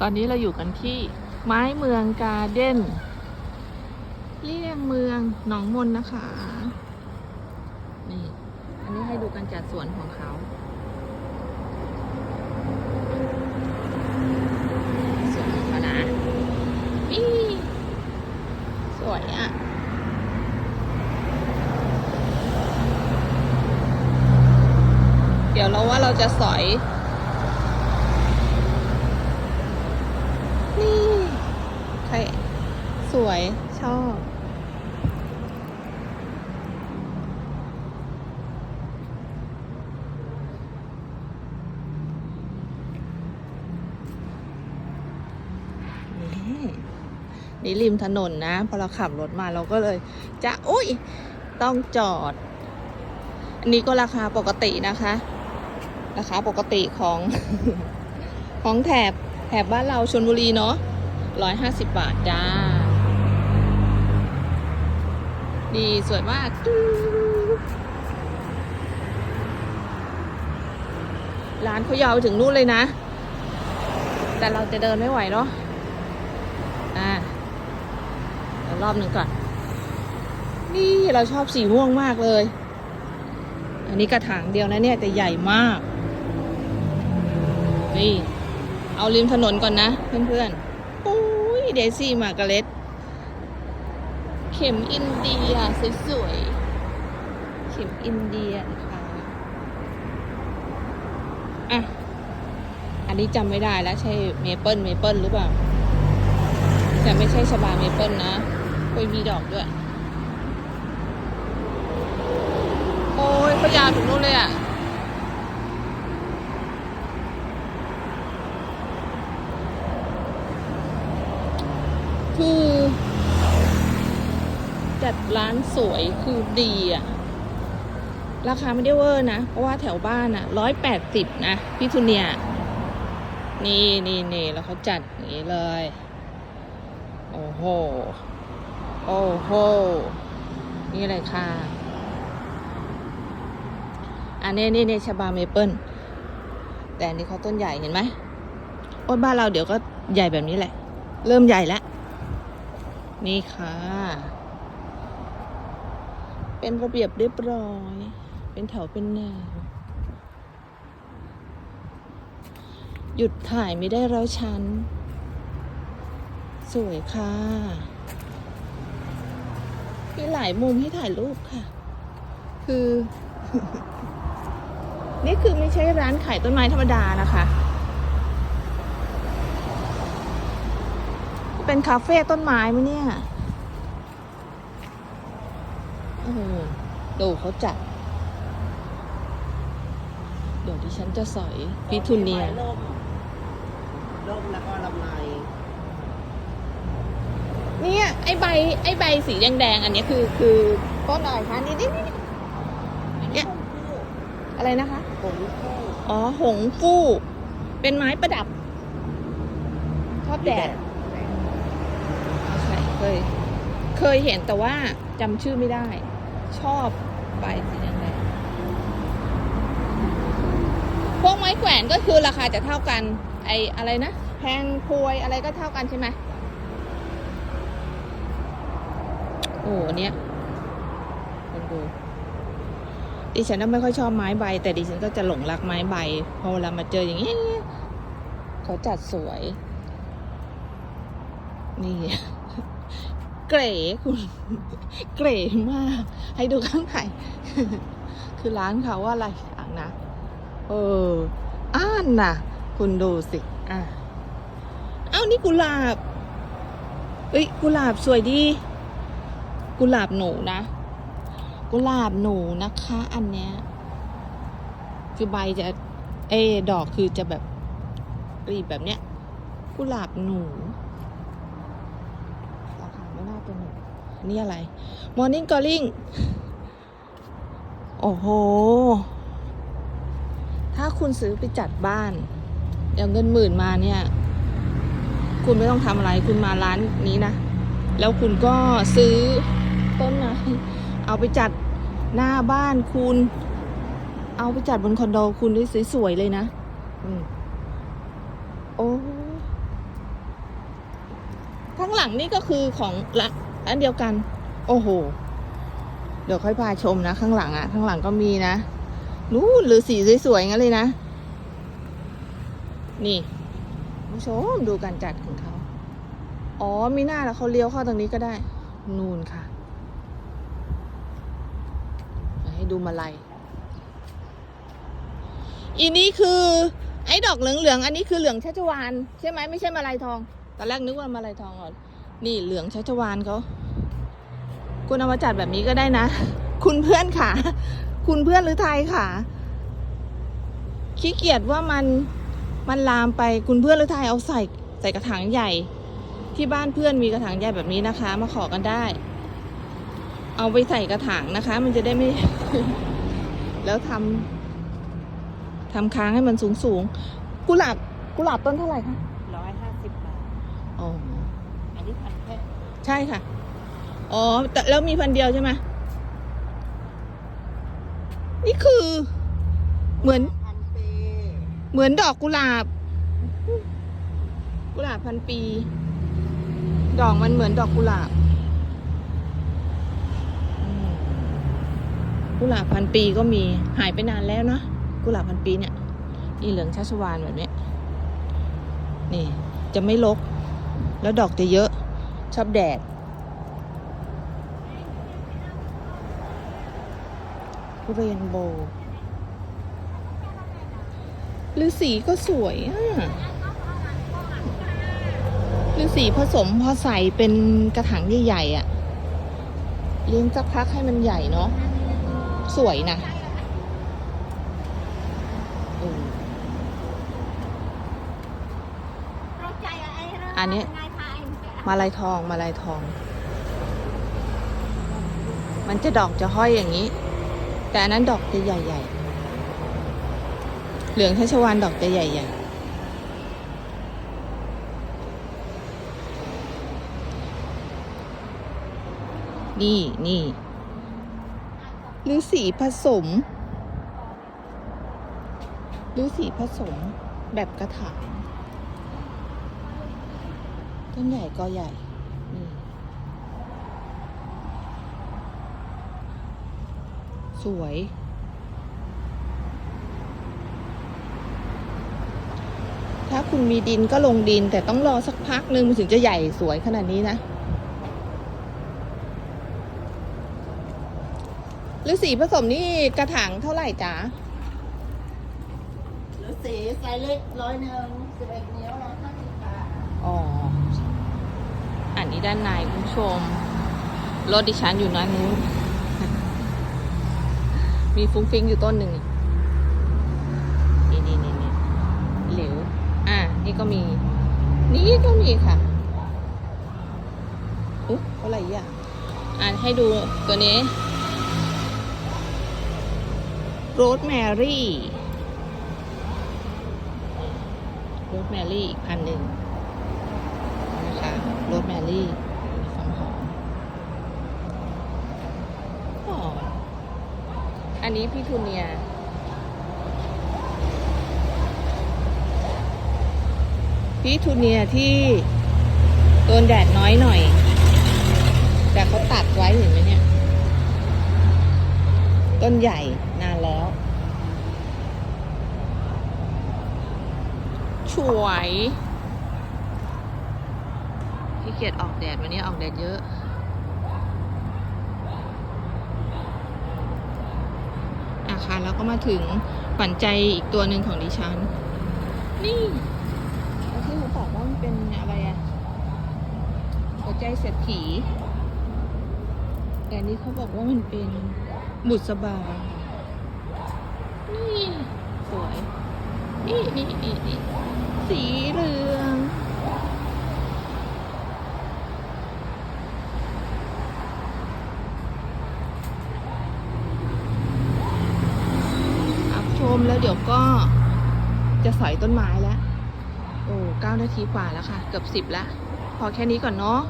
ตอนนี้เราอยู่กันที่ไม้เมืองการ์เด้นเลี่ยงเมืองหนองมนนะคะ นี่ อันนี้ให้ดูการจัดสวนของเขาสวนของเขานะนี่สวยอะเดี๋ยวเราว่าเราจะสอย นี่ ใคร สวย ชอบ นี่นี่ริมถนนนะ พอเราขับรถมาเราก็เลย จะอุ้ย ต้องจอด อันนี้ก็ราคาปกตินะคะ ราคาปกติของ ของแถบแถบบ้านเราชนบุรีเนาะร้อยห้าสิบบาทจ้า ดีสวยมาก ร้านเขายาวถึงนู่นเลยนะ แต่เราจะเดินไม่ไหวเนาะอ่าเดี๋ยวรอบหนึ่งก่อน นี่เราชอบสีม่วงมากเลย อันนี้กระถางเดียวนะเนี่ย แต่ใหญ่มาก นี่ เอาริมถนนก่อนนะ เพื่อนๆ อุ้ยเดซี่มากร์กาเร็ตเข็มอินเดียสวยๆ เข็มอินเดียนะคะ อะ อันนี้จำไม่ได้แล้วใช่เมเปิลเมเปิลหรือเปล่า แต่ไม่ใช่ชบาเมเปิลนะเคยมีดอกด้วย โอ้ยเขายาวถึงนู่นเลยอะ คือ จัดร้านสวยคือดีอะราคาไม่ได้เวอร์นะ เพราะว่าแถวบ้านอะร้อยแปดสิบนะพี่ทุเนีย นี่นี่นี่แล้วเขาจัดอย่างนี้เลย โอ้โห โอ้โห นี่เลยค่ะ อันนี้นี่นี่ชบาเมเปิลแต่อันนี้เขาต้นใหญ่เห็นไหมโอ้บ้านเราเดี๋ยวก็ใหญ่แบบนี้แหละ เริ่มใหญ่แล้ว นี่ค่ะ เป็นระเบียบเรียบร้อย เป็นแถวเป็นแนว หยุดถ่ายไม่ได้แล้วฉันสวยค่ะ มีหลายมุมให้ถ่ายรูปค่ะ คือ นี่คือไม่ใช่ร้านขายต้นไม้ธรรมดานะคะ เป็นคาเฟ่ต้นไม้ไหมเนี่ย ดูเขาจัด เดี๋ยวดิฉันจะสอยพิทุเนียร่มร่มแล้วก็ลำไยเนี่ยไอใบไอใบสีแดงๆอันนี้คือคือต้นอะไรคะนี่นี่นี่เนี่ยอะไรนะคะผมคู่อ๋อหงฟู่เป็นไม้ประดับชอบแดดใช่เคยเคยเห็นแต่ว่าจำชื่อไม่ได้ ชอบใบสีแดงๆพวกไม้แขวนก็คือราคาจะเท่ากัน ไออะไรนะ แพงพวยอะไรก็เท่ากันใช่ไหมโอ้เนี้ยคนดูดิฉันน่ะไม่ค่อยชอบไม้ใบ แต่ดิฉันก็จะหลงรักไม้ใบพอเวลามาเจออย่างนี้เขาจัดสวย นี่ เก๋คุณเก๋มาก ให้ดูข้างในคือร้านเขาว่าอะไรอะนะ เออ อ่านนะคุณดูสิ อะเอ้านี่กุหลาบเอ้ยกุหลาบสวยดี กุหลาบหนูนะ กุหลาบหนูนะคะ อันเนี้ย คือใบจะ เอ ดอกคือจะแบบรีบแบบเนี้ย กุหลาบหนู นี่อะไร Morning Calling โอ้โห ถ้าคุณซื้อไปจัดบ้าน เดี๋ยวเงินหมื่นมาเนี่ย คุณไม่ต้องทำอะไร คุณมาร้านนี้นะ แล้วคุณก็ซื้อต้นไม้เอาไปจัดหน้าบ้านคุณ เอาไปจัดบนคอนโดคุณได้สวยๆเลยนะ อืมโอ้างหลังนี่ก็คือของละอันเดียวกัน โอ้โห เดี๋ยวค่อยพาชมนะ ข้างหลังอะข้างหลังก็มีนะนู้นหรือสีสวยๆงั้นเลยนะ นี่ผู้ชมดูการจัดของเขา อ๋อมีหน้าแล้วเขาเลี้ยวเข้าตรงนี้ก็ได้ นูนค่ะ ให้ดูมาลัยอีนี้คือ ไอ้ดอกเหลืองๆ อันนี้คือเหลืองชัชวานใช่ไหมไม่ใช่มาลัยทอง ตอนแรกนึกว่ามาลัยทองก่อน นี่เหลืองชัชวานเขา คุณเอามาจัดแบบนี้ก็ได้นะ คุณเพื่อนค่ะ คุณเพื่อนหรือไทยค่ะ ขี้เกียจว่ามัน มันลามไป คุณเพื่อนหรือไทยเอาใส่ใส่กระถางใหญ่ ที่บ้านเพื่อนมีกระถางใหญ่แบบนี้นะคะ มาขอกันได้ เอาไปใส่กระถางนะคะ มันจะได้ไม่ แล้วทำทำค้างให้มันสูงสูงๆกุหลาบ กุหลาบต้นเท่าไหร่คะ ร้อยห้าสิบบาท อ๋อ อันนี้พันแค่ใช่ค่ะ อ๋อแต่แล้วมีพันเดียวใช่ไหมนี่คือเหมือนพันปีเหมือนดอกกุหลาบ กุหลาบพันปี ดอกมันเหมือนดอกกุหลาบอืมกุหลาบพันปีก็มีหายไปนานแล้วเนาะกุหลาบพันปีเนี่ยนี่เหลืองชัชวานแบบเนี้ยนี่จะไม่รก แล้วดอกจะเยอะ ชอบแดด เรนโบว์ฤาษีก็สวยอะฤาษีผสมพอใส่เป็นกระถางใหญ่ๆอะ เลี้ยงสักพักให้มันใหญ่เนาะ สวยนะอันนี้ มาลายทองมาลายทอง มันจะดอกจะห้อยอย่างนี้ แต่อันนั้นดอกจะใหญ่ๆ เหลืองชัชวานดอกจะใหญ่ๆนี่นี่ฤาษีผสมฤาษีผสมแบบกระถาง ต้นใหญ่ก็ใหญ่นี่สวย ถ้าคุณมีดินก็ลงดิน แต่ต้องรอสักพักหนึ่งมันถึงจะใหญ่สวยขนาดนี้นะหรือสีผสมนี่กระถางเท่าไหร่จ๊ะหรือสีไซส์เล็กร้อยหนึ่งสิบเอ็ดนิ้วร้อยห้าสิบบาทอ๋ออั นนี้ด้านในคุณผู้ชม รถดิฉันอยู่นั้นนู้นมีฟุ้งฟิ้งอยู่ต้นหนึ่งนี่นี่นี่นี่เหลวอะนี่ก็มี นี่ก็มีค่ะอุ๊ยอะไรอะอ่านให้ดูตัวนี้โรสแมรี่โรสแมรี่อีกพันหนึ่งนะคะ โรสแมรี่มีฟังหอมหอมอันนี้พี่ทูเนียพี่ทูเนียที่โดนแดดน้อยหน่อย แต่เขาตัดไว้เห็นไหมเนี่ย ต้นใหญ่นานแล้ว สวย เกียจออกแดด วันนี้ออกแดดเยอะอาคารแล้วก็มาถึงฝันใจอีกตัวหนึ่งของดิฉัน นี่ที่เขาบอกว่ามันเป็นอะไรอะหัวใจเศรษฐีแต่อันนี้เขาบอกว่ามันเป็นบุษบา นี่ สวย นี่นี่นี่นี่สีเหลือง อับช มแล้วเดี๋ยวก็จะสอยต้นไม้แล้ว โอ้เก้านาทีกว่าแล้วค่ะ เกือบสิบแล้ว พอแค่นี้ก่อนเนาะ